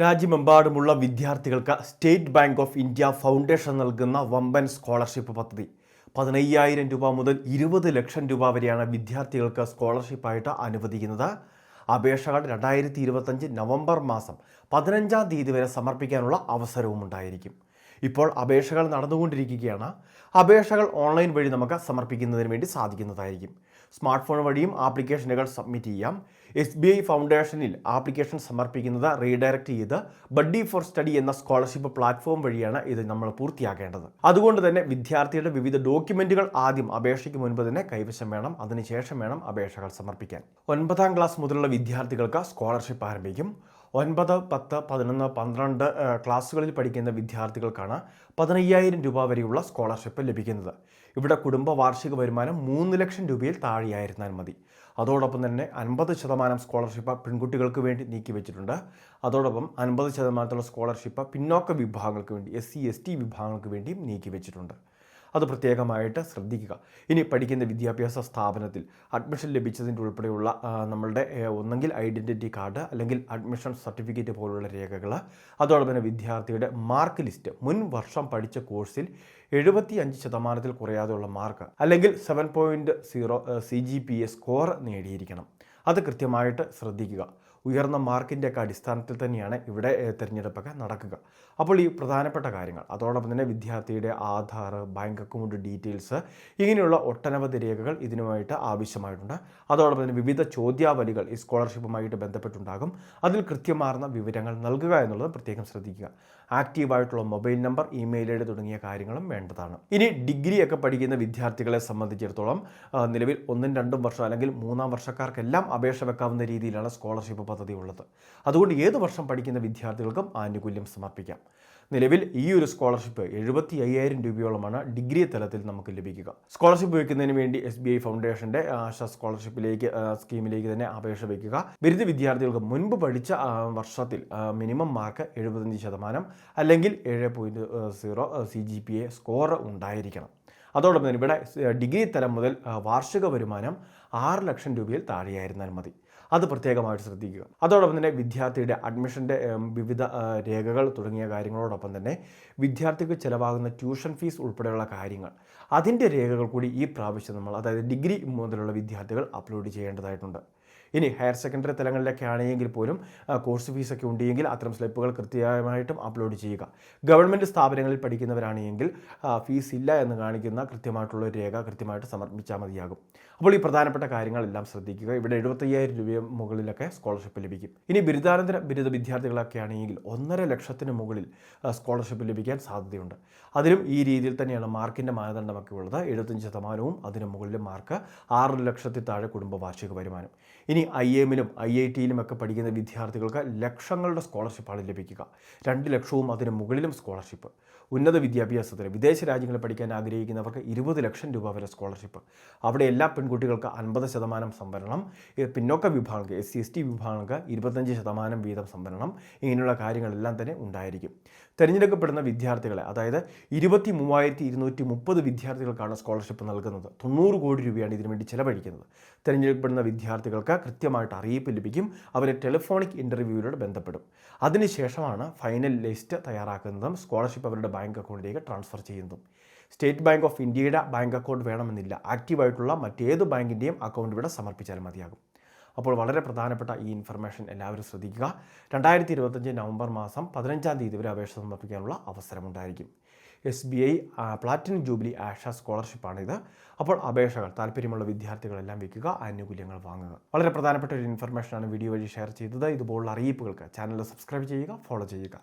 രാജ്യമെമ്പാടുമുള്ള വിദ്യാർത്ഥികൾക്ക് State Bank of India Foundation നൽകുന്ന വമ്പൻ സ്കോളർഷിപ്പ് പദ്ധതി. പതിനയ്യായിരം രൂപ മുതൽ ഇരുപത് ലക്ഷം രൂപ വരെയാണ് വിദ്യാർത്ഥികൾക്ക് സ്കോളർഷിപ്പായിട്ട് അനുവദിക്കുന്നത്. അപേക്ഷകൾ രണ്ടായിരത്തി ഇരുപത്തഞ്ച് നവംബർ മാസം പതിനഞ്ചാം തീയതി വരെ സമർപ്പിക്കാനുള്ള അവസരവും ഉണ്ടായിരിക്കും. ഇപ്പോൾ അപേക്ഷകൾ നടന്നുകൊണ്ടിരിക്കുകയാണ്. അപേക്ഷകൾ ഓൺലൈൻ വഴി നമുക്ക് സമർപ്പിക്കുന്നതിന് വേണ്ടി സാധിക്കുന്നതായിരിക്കും. സ്മാർട്ട് ഫോൺ വഴിയും ആപ്ലിക്കേഷനുകൾ സബ്മിറ്റ് ചെയ്യാം. എസ് ബി ഐ ഫൗണ്ടേഷനിൽ ആപ്ലിക്കേഷൻ സമർപ്പിക്കുന്നത് റീഡയറക്റ്റ് ചെയ്ത് ബഡ്ഡി ഫോർ സ്റ്റഡി എന്ന സ്കോളർഷിപ്പ് പ്ലാറ്റ്ഫോം വഴിയാണ് ഇത് നമ്മൾ പൂർത്തിയാക്കേണ്ടത്. അതുകൊണ്ട് തന്നെ വിദ്യാർത്ഥിയുടെ വിവിധ ഡോക്യുമെന്റുകൾ ആദ്യം അപേക്ഷയ്ക്ക് മുൻപ് തന്നെ കൈവശം വേണം. അതിനുശേഷം വേണം അപേക്ഷകൾ സമർപ്പിക്കാൻ. ഒൻപതാം ക്ലാസ് മുതലുള്ള വിദ്യാർത്ഥികൾക്ക് സ്കോളർഷിപ്പ് ആരംഭിക്കും. ഒൻപത് പത്ത് പതിനൊന്ന് പന്ത്രണ്ട് ക്ലാസ്സുകളിൽ പഠിക്കുന്ന വിദ്യാർത്ഥികൾക്കാണ് പതിനയ്യായിരം രൂപ വരെയുള്ള സ്കോളർഷിപ്പ് ലഭിക്കുന്നത്. ഇവിടെ കുടുംബ വാർഷിക വരുമാനം മൂന്ന് ലക്ഷം രൂപയിൽ താഴെയായിരുന്നാൽ മതി. അതോടൊപ്പം തന്നെ അൻപത് ശതമാനം സ്കോളർഷിപ്പ് പെൺകുട്ടികൾക്ക് വേണ്ടി നീക്കി വെച്ചിട്ടുണ്ട് അതോടൊപ്പം അൻപത് ശതമാനത്തുള്ള സ്കോളർഷിപ്പ് പിന്നോക്ക വിഭാഗങ്ങൾക്ക് വേണ്ടി എസ് സി എസ് ടി വിഭാഗങ്ങൾക്ക് വേണ്ടിയും നീക്കി വെച്ചിട്ടുണ്ട് അത് പ്രത്യേകമായിട്ട് ശ്രദ്ധിക്കുക. ഇനി പഠിക്കുന്ന വിദ്യാഭ്യാസ സ്ഥാപനത്തിൽ അഡ്മിഷൻ ലഭിച്ചതിന്റെ ഉൾപ്പെടെയുള്ള നമ്മളുടെ ഒന്നെങ്കിൽ ഐഡന്റിറ്റി കാർഡ് അല്ലെങ്കിൽ അഡ്മിഷൻ സർട്ടിഫിക്കറ്റ് പോലുള്ള രേഖകൾ അതോടൊപ്പം തന്നെ വിദ്യാർത്ഥിയുടെ മാർക്ക് ലിസ്റ്റ് മുൻ വർഷം പഠിച്ച കോഴ്സിൽ എഴുപത്തി അഞ്ച് ശതമാനത്തിൽ കുറയാതെയുള്ള മാർക്ക് അല്ലെങ്കിൽ seven point zero C G P A score നേടിയിരിക്കണം. അത് കൃത്യമായിട്ട് ശ്രദ്ധിക്കുക. ഉയർന്ന മാർക്കിന്റെയൊക്കെ അടിസ്ഥാനത്തിൽ തന്നെയാണ് ഇവിടെ തിരഞ്ഞെടുപ്പൊക്കെ നടക്കുക. അപ്പോൾ ഈ പ്രധാനപ്പെട്ട കാര്യങ്ങൾ അതോടൊപ്പം തന്നെ വിദ്യാർത്ഥിയുടെ ആധാർ ബാങ്ക് അക്കൗണ്ട് ഡീറ്റെയിൽസ് ഇങ്ങനെയുള്ള ഒട്ടനവധി രേഖകൾ ഇതിനുമായിട്ട് ആവശ്യമായിട്ടുണ്ട്. അതോടൊപ്പം തന്നെ വിവിധ ചോദ്യാവലികൾ ഈ സ്കോളർഷിപ്പുമായിട്ട് ബന്ധപ്പെട്ടുണ്ടാകും. അതിൽ കൃത്യമാർന്ന വിവരങ്ങൾ നൽകുക എന്നുള്ളത് പ്രത്യേകം ശ്രദ്ധിക്കുക. ആക്റ്റീവായിട്ടുള്ള മൊബൈൽ നമ്പർ ഇമെയിൽ ഐഡി തുടങ്ങിയ കാര്യങ്ങളും വേണ്ടതാണ്. ഇനി ഡിഗ്രിയൊക്കെ പഠിക്കുന്ന വിദ്യാർത്ഥികളെ സംബന്ധിച്ചിടത്തോളം നിലവിൽ ഒന്നും രണ്ടും വർഷം അല്ലെങ്കിൽ മൂന്നാം വർഷക്കാർക്കെല്ലാം അപേക്ഷ വെക്കാവുന്ന രീതിയിലാണ് സ്കോളർഷിപ്പ് പദ്ധതി ഉള്ളത് അതുകൊണ്ട് ഏത് വർഷം പഠിക്കുന്ന വിദ്യാർത്ഥികൾക്കും ആനുകൂല്യം സമർപ്പിക്കാം. നിലവിൽ ഈ ഒരു സ്കോളർഷിപ്പ് എഴുപത്തി അയ്യായിരം രൂപയോളമാണ് ഡിഗ്രി തലത്തിൽ നമുക്ക് ലഭിക്കുക. സ്കോളർഷിപ്പ് വയ്ക്കുന്നതിന് വേണ്ടി എസ് ബി ഐ ഫൗണ്ടേഷന്റെ ആശ സ്കോളർഷിപ്പിലേക്ക് സ്കീമിലേക്ക് തന്നെ അപേക്ഷ വയ്ക്കുക. ബിരുദ വിദ്യാർത്ഥികൾക്ക് മുൻപ് പഠിച്ച വർഷത്തിൽ മിനിമം മാർക്ക് എഴുപത്തഞ്ച് ശതമാനം അല്ലെങ്കിൽ ഏഴ് point zero C G P A score ഉണ്ടായിരിക്കണം. അതോടൊപ്പം തന്നെ ഇവിടെ ഡിഗ്രി തലം മുതൽ വാർഷിക വരുമാനം ആറ് ലക്ഷം രൂപയിൽ താഴെയായിരുന്നാൽ മതി. അത് പ്രത്യേകമായിട്ട് ശ്രദ്ധിക്കുക. അതോടൊപ്പം തന്നെ വിദ്യാർത്ഥിയുടെ അഡ്മിഷന്റെ വിവിധ രേഖകൾ തുടങ്ങിയ കാര്യങ്ങളോടൊപ്പം തന്നെ വിദ്യാർത്ഥിക്ക് ചിലവാകുന്ന ട്യൂഷൻ ഫീസ് ഉൾപ്പെടെയുള്ള കാര്യങ്ങൾ അതിന്റെ രേഖകൾ കൂടി ഈ പ്രാവശ്യം നമ്മൾ അതായത് ഡിഗ്രി മുതലുള്ള വിദ്യാർത്ഥികൾ അപ്ലോഡ് ചെയ്യേണ്ടതായിട്ടുണ്ട്. ഇനി ഹയർ സെക്കൻഡറി തലങ്ങളിലൊക്കെ ആണെങ്കിൽ പോലും കോഴ്സ് ഫീസൊക്കെ ഉണ്ടെങ്കിൽ അത്തരം സ്ലിപ്പുകൾ കൃത്യമായിട്ടും അപ്ലോഡ് ചെയ്യുക. ഗവൺമെന്റ് സ്ഥാപനങ്ങളിൽ പഠിക്കുന്നവരാണെങ്കിൽ ഫീസ് ഇല്ല എന്ന് കാണിക്കുന്ന കൃത്യമായിട്ടുള്ള ഒരു രേഖ കൃത്യമായിട്ട് സമർപ്പിച്ചാൽ മതിയാകും. അപ്പോൾ ഈ പ്രധാനപ്പെട്ട കാര്യങ്ങളെല്ലാം ശ്രദ്ധിക്കുക. ഇവിടെ എഴുപത്തയ്യായിരം രൂപ മുകളിലൊക്കെ സ്കോളർഷിപ്പ് ലഭിക്കും. ഇനി ബിരുദാനന്തര ബിരുദ വിദ്യാർത്ഥികളൊക്കെ ആണെങ്കിൽ ഒന്നര ലക്ഷത്തിന് മുകളിൽ സ്കോളർഷിപ്പ് ലഭിക്കാൻ സാധ്യതയുണ്ട്. അതിലും ഈ രീതിയിൽ തന്നെയാണ് മാർക്കിന്റെ മാനദണ്ഡമൊക്കെ ഉള്ളത്. എഴുപത്തഞ്ച് ശതമാനവും അതിന് മുകളിൽ മാർക്ക് ആറ് ലക്ഷത്തിൽ താഴെ കുടുംബ വാർഷിക വരുമാനം. ഇനി ഐ എമ്മിലും ഐ ഐ ടിയിലും ഒക്കെ പഠിക്കുന്ന വിദ്യാർത്ഥികൾക്ക് ലക്ഷങ്ങളുടെ സ്കോളർഷിപ്പാണ് ലഭിക്കുക. രണ്ട് ലക്ഷവും അതിന് മുകളിലും സ്കോളർഷിപ്പ്. ഉന്നത വിദ്യാഭ്യാസത്തിന് വിദേശ രാജ്യങ്ങളിൽ പഠിക്കാൻ ആഗ്രഹിക്കുന്നവർക്ക് ഇരുപത് ലക്ഷം രൂപ വരെ സ്കോളർഷിപ്പ്. അവിടെ എല്ലാ പെൺകുട്ടികൾക്ക് അൻപത് ശതമാനം സംവരണം പിന്നോക്ക വിഭാഗങ്ങൾക്ക് എസ് സി എസ് ടി വിഭാഗങ്ങൾക്ക് ഇരുപത്തഞ്ച് ശതമാനം വീതം സംവരണം ഇങ്ങനെയുള്ള കാര്യങ്ങളെല്ലാം തന്നെ ഉണ്ടായിരിക്കും. തിരഞ്ഞെടുക്കപ്പെടുന്ന വിദ്യാർത്ഥികളെ അതായത് ഇരുപത്തി മൂവായിരത്തി ഇരുന്നൂറ്റി മുപ്പത് വിദ്യാർത്ഥികൾക്കാണ് സ്കോളർഷിപ്പ് നൽകുന്നത്. തൊണ്ണൂറ് കോടി രൂപയാണ് ഇതിനു വേണ്ടി ചിലവഴിക്കുന്നത്. തിരഞ്ഞെടുക്കപ്പെടുന്ന വിദ്യാർത്ഥികൾക്ക് കൃത്യമായിട്ട് അറിയിപ്പ് ലഭിക്കും അവരെ ടെലിഫോണിക് ഇന്റർവ്യൂവിലൂടെ ബന്ധപ്പെടും. അതിനുശേഷമാണ് ഫൈനൽ ലിസ്റ്റ് തയ്യാറാക്കുന്നതും സ്കോളർഷിപ്പ് അവരുടെ ബാങ്ക് അക്കൗണ്ടിലേക്ക് ട്രാൻസ്ഫർ ചെയ്യുന്നതും. സ്റ്റേറ്റ് ബാങ്ക് ഓഫ് ഇന്ത്യയുടെ ബാങ്ക് അക്കൗണ്ട് വേണമെന്നില്ല. ആക്റ്റീവായിട്ടുള്ള മറ്റേത് ബാങ്കിന്റെയും അക്കൗണ്ട് ഇവിടെ സമർപ്പിച്ചാൽ മതിയാകും. അപ്പോൾ വളരെ പ്രധാനപ്പെട്ട ഈ ഇൻഫർമേഷൻ എല്ലാവരും ശ്രദ്ധിക്കുക. രണ്ടായിരത്തി ഇരുപത്തഞ്ച് നവംബർ മാസം പതിനഞ്ചാം തീയതി വരെ അപേക്ഷ സമർപ്പിക്കാനുള്ള അവസരമുണ്ടായിരിക്കും. S B I Platinum Jubilee Asha സ്കോളർഷിപ്പാണിത്. അപ്പോൾ അപേക്ഷകൾ താല്പര്യമുള്ള വിദ്യാർത്ഥികളെല്ലാം വയ്ക്കുക ആനുകൂല്യങ്ങൾ വാങ്ങുക. വളരെ പ്രധാനപ്പെട്ട ഒരു ഇൻഫർമേഷനാണ് വീഡിയോ വഴി ഷെയർ ചെയ്തത്. ഇതുപോലുള്ള അറിയിപ്പുകൾക്ക് ചാനൽ സബ്സ്ക്രൈബ് ചെയ്യുക ഫോളോ ചെയ്യുക.